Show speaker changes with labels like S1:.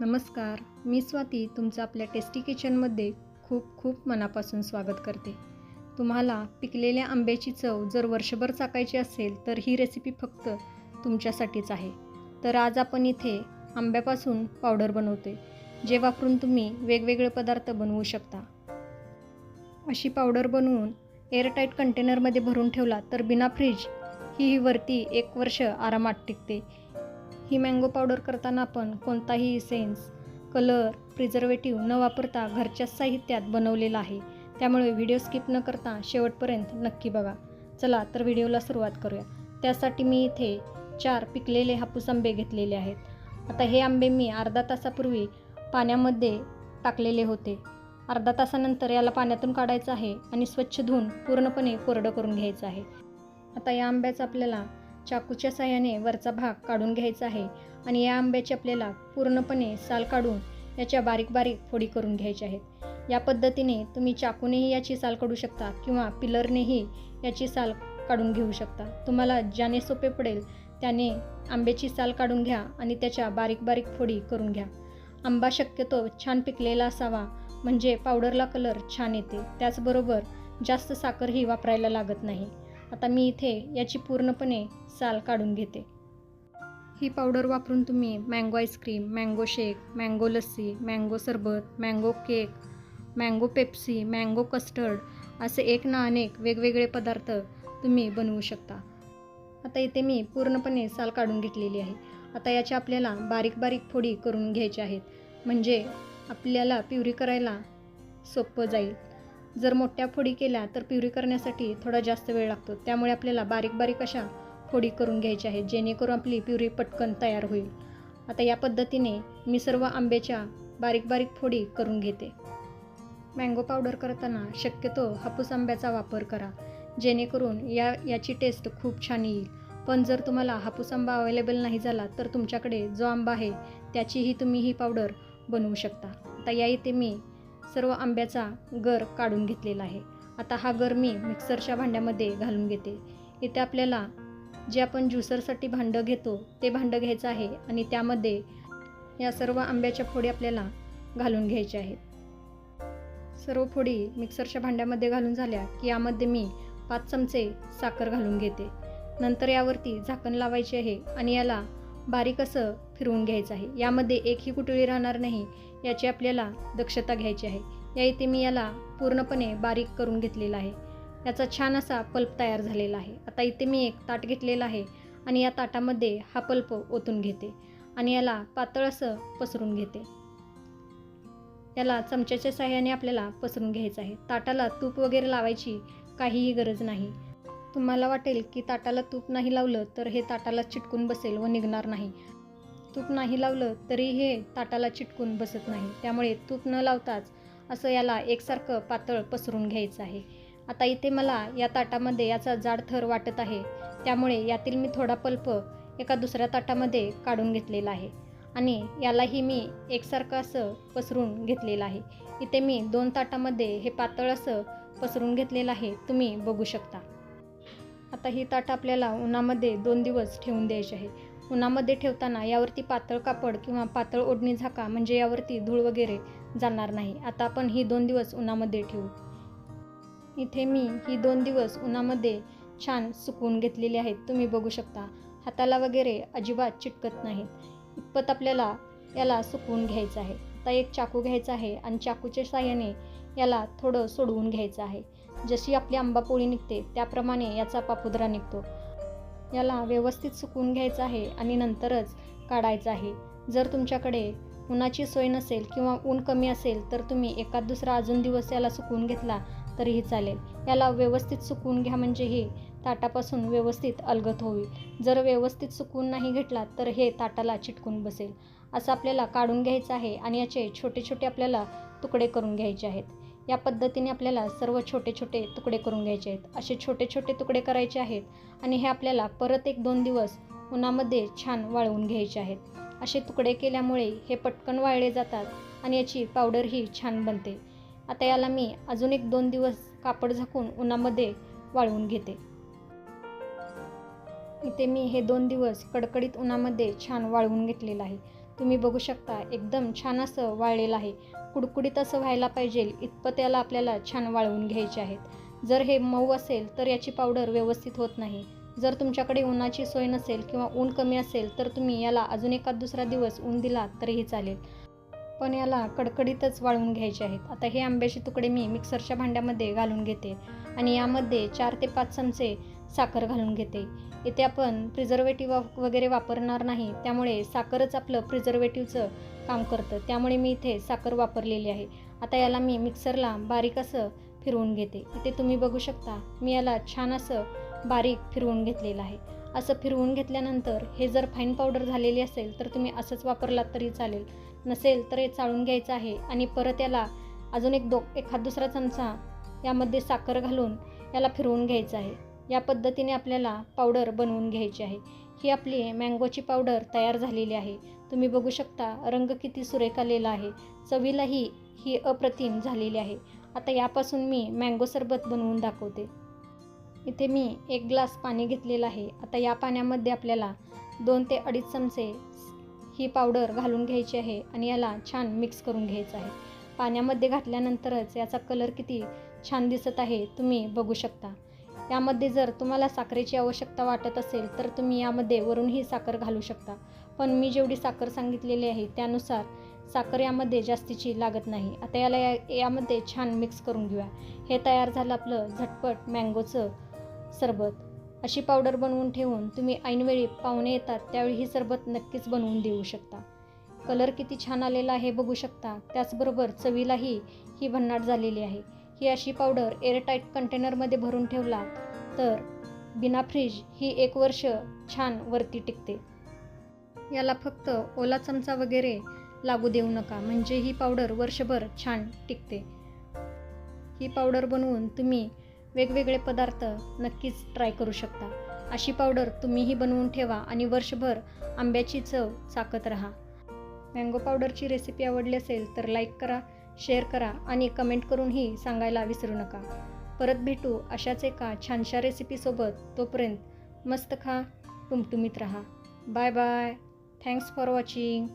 S1: नमस्कार मी स्वाती तुमचं आपल्या टेस्टी किचनमध्ये खूप खूप मनापासून स्वागत करते. तुम्हाला पिकलेल्या आंब्याची चव जर वर्षभर चाकायची असेल तर ही रेसिपी फक्त तुमच्यासाठीच आहे. तर आज आपण इथे आंब्यापासून पावडर बनवते जे वापरून तुम्ही वेगवेगळे पदार्थ बनवू शकता. अशी पावडर बनवून एअरटाईट कंटेनरमध्ये भरून ठेवला तर बिना फ्रीज ही वरती एक वर्ष आरामात टिकते. ही मँगो पावडर करताना आपण कोणताही सेन्स कलर प्रिझर्वेटिव्ह न वापरता घरच्याच साहित्यात बनवलेला आहे. त्यामुळे व्हिडिओ स्किप न करता शेवटपर्यंत नक्की बघा. चला तर व्हिडिओला सुरुवात करूया. त्यासाठी मी इथे चार पिकलेले हापूस आंबे घेतलेले आहेत. आता हे आंबे मी अर्धा तासापूर्वी पाण्यामध्ये टाकलेले होते. अर्धा तासानंतर याला पाण्यातून काढायचं आहे आणि स्वच्छ धुवून पूर्णपणे कोरडं करून घ्यायचं आहे. आता या आंब्याचं आपल्याला चाकूच्या साह्याने वरचा भाग काढून घ्यायचा आहे आणि या आंब्याची आपल्याला पूर्णपणे साल काढून याच्या बारीक बारीक फोडी करून घ्यायच्या आहेत. या पद्धतीने तुम्ही चाकूनेही याची साल काढू शकता किंवा पिलरनेही याची साल काढून घेऊ शकता. तुम्हाला ज्याने सोपे पडेल त्याने आंब्याची साल काढून घ्या आणि त्याच्या बारीक बारीक फोडी करून घ्या. आंबा शक्यतो छान पिकलेला असावा म्हणजे पावडरला कलर छान येते. त्याचबरोबर जास्त साखरही वापरायला लागत नाही. आता मी इथे याची पूर्णपणे साल काढून घेते. ही पावडर वापरून तुम्ही mango ice cream mango shake mango lassi mango सरबत mango cake mango Pepsi mango custard असे एक ना अनेक वेगवेगळे पदार्थ तुम्ही बनवू शकता. आता इथे मी पूर्णपणे साल काढून घेतलेली आहे. आता याच्या आपल्याला बारीक बारीक फोडी करून घ्यायच्या आहेत. म्हणजे आपल्याला प्युरी करायला सोपं जाईल. जर मोठ्या फोडी केल्या तर प्युरी करण्यासाठी थोडा जास्त वेळ लागतो. त्यामुळे आपल्याला बारीक बारीक अशा फोडी करून घ्यायच्या आहेत जेणेकरून आपली प्युरी पटकन तयार होईल. आता या पद्धतीने मी सर्व आंब्याच्या बारीक बारीक फोडी करून घेते. मँगो पावडर करताना शक्यतो हापूस आंब्याचा वापर करा जेणेकरून या याची टेस्ट खूप छान येईल. पण जर तुम्हाला हापूस आंबा अवेलेबल नाही झाला तर तुमच्याकडे जो आंबा आहे त्याचीही तुम्ही ही पावडर बनवू शकता. आता या इथे मी सर्व आंब्याचा गर काढून घेतलेला आहे. आता हा गर मी मिक्सरच्या भांड्यामध्ये घालून घेते. इथे आपल्याला जे आपण ज्युसरसाठी भांडं घेतो ते भांडं घ्यायचं आहे आणि त्यामध्ये या सर्व आंब्याच्या फोडी आपल्याला घालून घ्यायच्या आहेत. सर्व फोडी मिक्सरच्या भांड्यामध्ये घालून झाल्या की यामध्ये मी पाच चमचे साखर घालून घेते. नंतर यावरती झाकण लावायचे आहे आणि याला बारीक असं फिरवून घ्यायचं आहे. यामध्ये एकही कुटुळी राहणार नाही याची आपल्याला दक्षता घ्यायची आहे. या इथे मी याला पूर्णपणे बारीक करून घेतलेला आहे. याचा छान असा पल्प तयार झालेला आहे. आता इथे मी एक ताट घेतलेला आहे आणि या ताटामध्ये हा पल्प ओतून घेते आणि याला पातळ असं पसरून घेते. याला चमच्याच्या साह्याने आपल्याला पसरून घ्यायचं आहे. ताटाला तूप वगैरे लावायची काहीही गरज नाही. तुम्हाला वाटेल की ताटाला तूप नाही लावलं तर हे ताटाला चिटकून बसेल व निघणार नाही. तूप नाही लावलं तरी हे ताटाला चिटकून बसत नाही. त्यामुळे तूप न लावताच असं याला एकसारखं पातळ पसरून घ्यायचं आहे. आता इथे मला या ताटामध्ये याचा जाड थर वाटत आहे. त्यामुळे यातील मी थोडा पल्प एका दुसऱ्या ताटामध्ये काढून घेतलेला आहे. आणि यालाही मी एकसारखं असं पसरून घेतलेलं आहे. इथे मी दोन ताटामध्ये हे पातळ असं पसरून घेतलेलं आहे. तुम्ही बघू शकता. आता ही ताट आपल्याला उन्हामध्ये दोन दिवस ठेवून द्यायची आहे. उन्हामध्ये ठेवताना यावरती पातळ कापड किंवा पातळ ओढणी झाका म्हणजे यावरती धूळ वगैरे जाणार नाही. आता आपण ही दोन दिवस उन्हामध्ये ठेवू. इथे मी ही दोन दिवस उन्हामध्ये छान सुकवून घेतलेली आहेत. तुम्ही बघू शकता. हाताला वगैरे अजिबात चिटकत नाहीत. इतपत आपल्याला याला सुकवून घ्यायचं आहे. आता एक चाकू घ्यायचा आहे आणि चाकूच्या साह्याने याला थोडं सोडवून घ्यायचं आहे. जशी आपली आंबापोळी निघते त्याप्रमाणे याचा पापुद्रा निघतो. याला व्यवस्थित सुकून घ्यायचं आहे आणि नंतरच काढायचं आहे. जर तुमच्याकडे उन्हाची सोय नसेल किंवा ऊन कमी असेल तर तुम्ही एकाद दुसरा अजून दिवस याला सुकवून घेतला तरीही चालेल. याला व्यवस्थित सुकून घ्या म्हणजे हे ताटापासून व्यवस्थित अलगत होईल. जर व्यवस्थित सुकून नाही घेतला तर हे ताटाला चिटकून बसेल. असं आपल्याला काढून घ्यायचं आहे आणि याचे छोटे छोटे आपल्याला तुकडे करून घ्यायचे आहेत. या पद्धतीने आपल्याला सर्व छोटे छोटे तुकडे करून घ्यायचे आहेत. असे छोटे छोटे तुकडे करायचे आहेत आणि हे आपल्याला परत एक दोन दिवस उन्हामध्ये छान वाळवून घ्यायचे आहेत. असे तुकडे केल्यामुळे हे पटकन वाळले जातात आणि याची पावडरही छान बनते. आता याला मी अजून एक दोन दिवस कापड झाकून उन्हामध्ये वाळवून घेते. इथे मी हे दोन दिवस कडकडीत उन्हामध्ये छान वाळवून घेतलेलं आहे. तुम्ही बघू शकता एकदम छान असं वाळलेलं आहे. कुडकुडीत असं व्हायला पाहिजे इतपत याला आपल्याला छान वाळवून घ्यायचे आहेत. जर हे मऊ असेल तर याची पावडर व्यवस्थित होत नाही. जर तुमच्याकडे उन्हाची सोय नसेल किंवा ऊन कमी असेल तर तुम्ही याला अजून एखाद दुसरा दिवस ऊन दिला तरीही चालेल. पण याला कडकडीतच वाळवून घ्यायचे आहेत. आता हे आंब्याचे तुकडे मी मिक्सरच्या भांड्यामध्ये घालून घेते आणि यामध्ये चार ते पाच चमचे साखर घालून घेते. इथे आपण प्रिझर्वेटिव्ह वगैरे वापरणार नाही त्यामुळे साखरच आपलं प्रिझर्वेटिव्हचं काम करतं. त्यामुळे मी इथे साखर वापरलेली आहे. आता याला मी मिक्सरला बारीक असं फिरवून घेते. इथे तुम्ही बघू शकता मी याला छान असं बारीक फिरवून घेतलेलं आहे. असं फिरवून घेतल्यानंतर हे जर फाईन पावडर झालेली असेल तर तुम्ही असंच वापरलात तरी चालेल. नसेल तर हे चाळून घ्यायचं आहे आणि परत याला अजून एक दो एखाद दुसरा चमचा यामध्ये साखर घालून याला फिरवून घ्यायचं आहे. या पद्धतीने आपल्याला पावडर बनवून घ्यायची आहे. ही आपली मँगोची पावडर तयार झालेली आहे. तुम्ही बघू शकता रंग किती सुरेख आलेला आहे. चवीलाही ही अप्रतिम झालेली आहे. आता यापासून मी मँगो सरबत बनवून दाखवते. इथे मी एक ग्लास पाणी घेतलेलं आहे. आता या पाण्यामध्ये आपल्याला दोन ते अडीच चमचे ही पावडर घालून घ्यायची आहे आणि याला छान मिक्स करून घ्यायचं आहे. पाण्यामध्ये घातल्यानंतरच याचा कलर किती छान दिसत आहे तुम्ही बघू शकता. यामध्ये जर तुम्हाला साखरेची आवश्यकता वाटत असेल तर तुम्ही यामध्ये वरूनही साखर घालू शकता. पण मी जेवढी साखर सांगितलेली आहे त्यानुसार साखर यामध्ये जास्तीची लागत नाही. आता याला या यामध्ये छान मिक्स करून घेऊया. हे तयार झालं आपलं झटपट मँगोचं सरबत. अशी पावडर बनवून ठेवून तुम्ही ऐनवेळी पाहुणे येतात त्यावेळी ही सरबत नक्कीच बनवून देऊ शकता. कलर किती छान आलेला आहे बघू शकता. त्याचबरोबर चवीलाही ही भन्नाट झालेली आहे. ही अशी पावडर एअरटाईट कंटेनरमध्ये भरून ठेवला तर बिना फ्रीज ही एक वर्ष छान वरती टिकते. याला फक्त ओला चमचा वगैरे लागू देऊ नका म्हणजे ही पावडर वर्षभर छान टिकते. ही पावडर बनवून तुम्ही वेगवेगळे पदार्थ नक्कीच ट्राय करू शकता. अशी पावडर तुम्हीही बनवून ठेवा आणि वर्षभर आंब्याची चव चाकत राहा. मँगो पावडरची रेसिपी आवडली असेल तर लाईक करा शेअर करा आणि कमेंट करूनही सांगायला विसरू नका. परत भेटू अशाच एका छानशा रेसिपीसोबत तोपर्यंत मस्त खा टुमटुमीत राहा. Bye bye thanks for watching